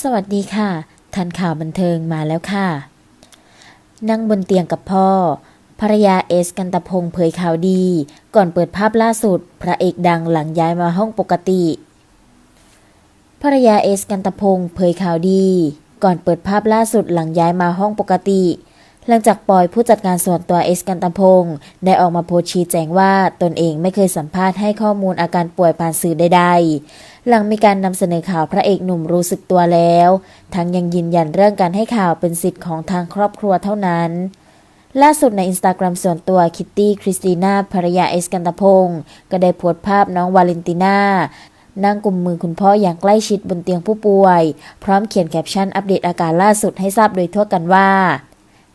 สวัสดีค่ะ ทันข่าวบันเทิงมาแล้วค่ะ นั่งบนเตียงกับพ่อ ภรรยาเอสกันตพงเผยข่าวดี ก่อนเปิดภาพล่าสุด พระเอกดังหลังย้ายมาห้องปกติ ภรรยาเอสกันตพงเผยข่าวดี ก่อนเปิดภาพล่าสุดหลังย้ายมาห้องปกติ หลังจากปอยผู้จัดการส่วนตัวเอสกันตพงศ์ได้ออกมาโพสชี้แจงว่าตนเองไม่เคยสัมภาษณ์ให้ข้อมูลอาการป่วยผ่านสื่อใดๆ หลังมีการนำเสนอข่าวพระเอกหนุ่มรู้สึกตัวแล้ว ทั้งยังยืนยันเรื่องการให้ข่าวเป็นสิทธิ์ของทางครอบครัวเท่านั้นล่าสุดในอินสตาแกรมส่วนตัวคิตตี้คริสติน่าภรรยาเอสกันตพงศ์ก็ได้โพสต์ภาพน้องวาเลนติน่านั่งกุมมือคุณพ่ออย่างใกล้ชิดบนเตียงผู้ป่วย พร้อมเขียนแคปชั่นอัปเดตอาการล่าสุดให้ทราบโดยทั่วกันว่า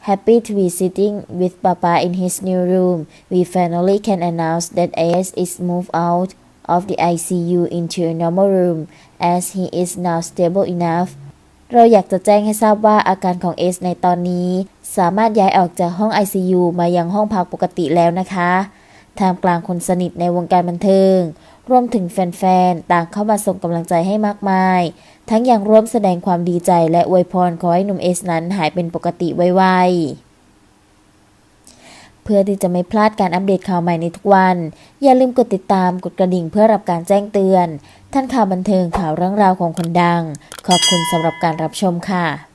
Happy to be sitting with Papa in his new room. We finally can announce that AS is moved out of the ICU into a normal room as he is now stable enough. เราอยากจะแจ้งให้ทราบว่าอาการของเอสในตอนนี้ สามารถย้ายออกจากห้อง ICU มายังห้องพักปกติแล้วนะคะ ท่ามกลางคนสนิทในวงการบันเทิง รวมถึงแฟนๆ ต่างเข้ามาส่งกำลังใจให้มากมาย ทั้งยังร่วมแสดงความดีใจและอวยพรขอให้หนุ่มเอสนั้นหายเป็นปกติไวๆเพื่อที่จะไม่พลาดการอัปเดตข่าวใหม่ในทุกวัน อย่าลืมกดติดตาม กดกระดิ่งเพื่อรับการแจ้งเตือน ท่านข่าวบันเทิงข่าวเรื่องราวของคนดัง ขอบคุณสำหรับการรับชมค่ะ